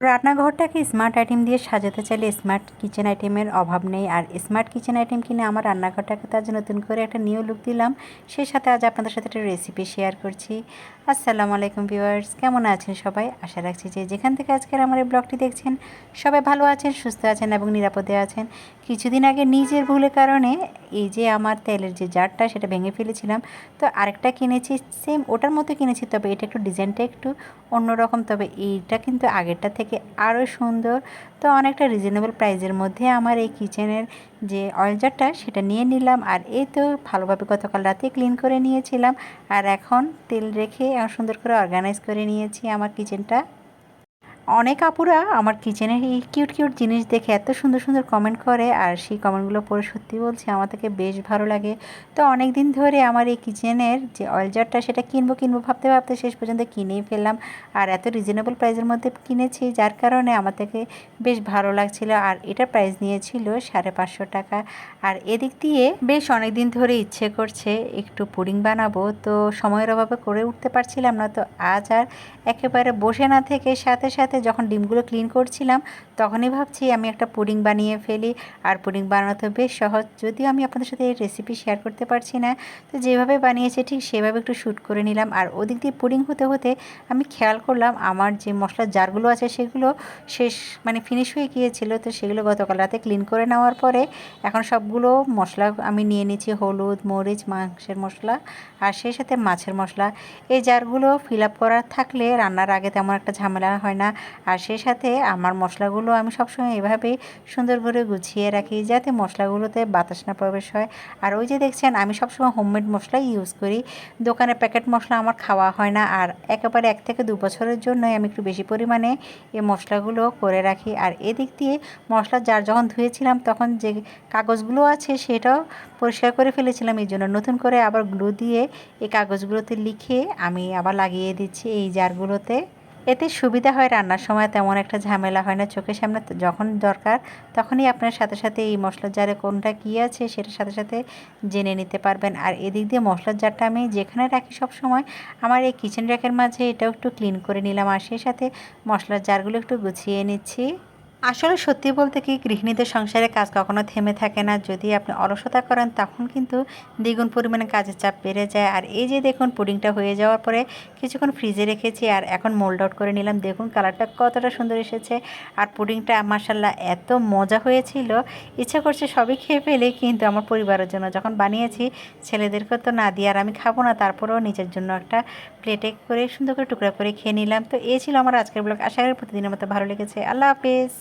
রান্নাঘরটাকে smart item দিয়ে সাজাতে চাইলে স্মার্ট কিচেন আইটেমের অভাব নেই? আর স্মার্ট কিচেন আইটেম কিনে আমার রান্নাঘরটাকে তো আজ নতুন করে একটা নিউ লুক দিলাম। সেই সাথে আজ আপনাদের সাথে একটা রেসিপি শেয়ার করছি। আসসালামু আলাইকুম ভিউয়ার্স কেমন আছেন সবাই? আশা রাখছি যে যেখান থেকে আজকের আমার এই ব্লগটি দেখছেন, সবাই ভালো আছেন, সুস্থ আছেন এবং নিরাপদে আছেন। কিছুদিন আগে নিজের ভুলের কারণে এই যে আমার তেলের যে জারটা, সেটা ভেঙে ফেলেছিলাম। তো আরেকটা কিনেছি সেম ওটার মতো কিনেছি, তবে এটা একটু ডিজাইনটা একটু অন্যরকম। তবে এইটা কিন্তু আগেরটা থেকে আরও সুন্দর। তো অনেকটা রিজনেবল প্রাইসের মধ্যে আমার এই কিচেনের যে অয়েল জারটা সেটা নিয়ে নিলাম। আর এই তো ভালোভাবে গতকাল রাতে ক্লিন করে নিয়েছিলাম। আর এখন তেল রেখে সুন্দর করে অর্গানাইজ করে নিয়েছি আমার কিচেনটা অনেক আপুরা আমার কিচেনের এই কিউট কিউট জিনিস দেখে এত সুন্দর সুন্দর কমেন্ট করে আর সেই কমেন্টগুলো পড়ে সত্যি বলছি আমার থেকে বেশ ভালো লাগে। তো অনেক দিন ধরে আমার এই কিচেনের যে অয়েল জারটা সেটা কিনবো কিনবো, ভাবতে ভাবতে শেষ পর্যন্ত কিনেই ফেললাম। আর এত রিজনেবল প্রাইসের মধ্যে কিনেছি যার কারণে আমার থেকে বেশ ভালো লাগছিল আর এটার প্রাইস নিয়েছিল সাড়ে পাঁচশো টাকা। আর এদিক দিয়ে বেশ অনেক দিন ধরে ইচ্ছে করছে একটু পুডিং বানাবো, তো সময়ের অভাবে করে উঠতে পারছিলাম না। তো আজ আর একেবারে বসে না থেকে সাথে সাথে যখন ডিমগুলো ক্লিন করছিলাম, তখনই ভাবছি আমি একটা পুডিং বানিয়ে ফেলি। আর পুডিং বানানো তো বেশ সহজ, যদিও আমি আপনাদের সাথে এই রেসিপি শেয়ার করতে পারছি না। তো যেভাবে বানিয়েছে ঠিক সেভাবে একটু শ্যুট করে নিলাম। আর ওদিক দিয়ে পুডিং হতে হতে আমি খেয়াল করলাম, আমার যে মশলার জারগুলো আছে সেগুলো শেষ মানে ফিনিশ হয়ে গিয়েছিল। তো সেগুলো গতকাল রাতে ক্লিন করে নেওয়ার পরে এখন সবগুলো মশলা আমি নিয়ে নিচ্ছি হলুদ, মরিচ, মাংসের মশলা আর সেই সাথে মাছের মশলা। এই জারগুলো ফিল আপ করার থাকলে রান্নার আগে তেমন একটা ঝামেলা হয় না। আর সেই সাথে আমার মশলাগুলো আমি সবসময় এভাবেই সুন্দর করে গুছিয়ে রাখি যাতে মশলাগুলোতে বাতাস না প্রবেশ হয়। আর ওই যে দেখছেন, আমি সবসময় হোমমেড মশলাই ইউজ করি। দোকানে প্যাকেট মশলা আমার খাওয়া হয় না। আর একেবারে এক থেকে দু বছরের জন্যই আমি একটু বেশি পরিমাণে এই মশলাগুলো করে রাখি। আর এদিক দিয়ে মশলা যার যখন ধুয়েছিলাম তখন যে কাগজগুলো আছে সেটাও পরিষ্কার করে ফেলেছিলাম। এই জন্য নতুন করে আবার গ্লু দিয়ে এই কাগজগুলোতে লিখে আমি আবার লাগিয়ে দিচ্ছি এই জারগুলোতে। এতে সুবিধা হয় রান্নার সময়, তেমন একটা ঝামেলা হয় না চোখের সামনে। যখন দরকার, তখনই আপনার সাথে সাথে এই মশলার জারে কোনটা কী আছে সেটার সাথে সাথে জেনে নিতে পারবেন। আর এদিক দিয়ে মশলার জারটা আমি যেখানে রাখি সব সময় আমার এই কিচেন র্যাকের মাঝে এটাও একটু ক্লিন করে নিলাম। আর সেই সাথে মশলার জারগুলো একটু গুছিয়ে নিচ্ছি। আসলে সত্যি বলতে কি, গৃহিণীদের সংসারে কাজ কখনো থেমে থাকে না। যদি আপনি অলসতা করেন, তখন কিন্তু দ্বিগুণ পরিমাণে কাজের চাপ বেড়ে যায়। আর এই যে দেখুন, পুডিংটা হয়ে যাওয়ার পরে কিছুক্ষণ ফ্রিজে রেখেছি আর এখন মোল্ড আউট করে নিলাম। দেখুন কালারটা কতটা সুন্দর এসেছে। আর পুডিংটা মার্শাল্লাহ এত মজা হয়েছিল। ইচ্ছা করছে সবই খেয়ে ফেলে, কিন্তু আমার পরিবারের জন্য যখন বানিয়েছি, ছেলেদেরকে তো না দিয়ে আর আমি খাব না, তারপরেও নিজের জন্য একটা প্লেটে করে সুন্দর করে টুকরা করে খেয়ে নিলাম। তো এই ছিল আমার আজকের ব্লগ আশা করি প্রতিদিনের মতো ভালো লেগেছে। আল্লাহ হাফেজ।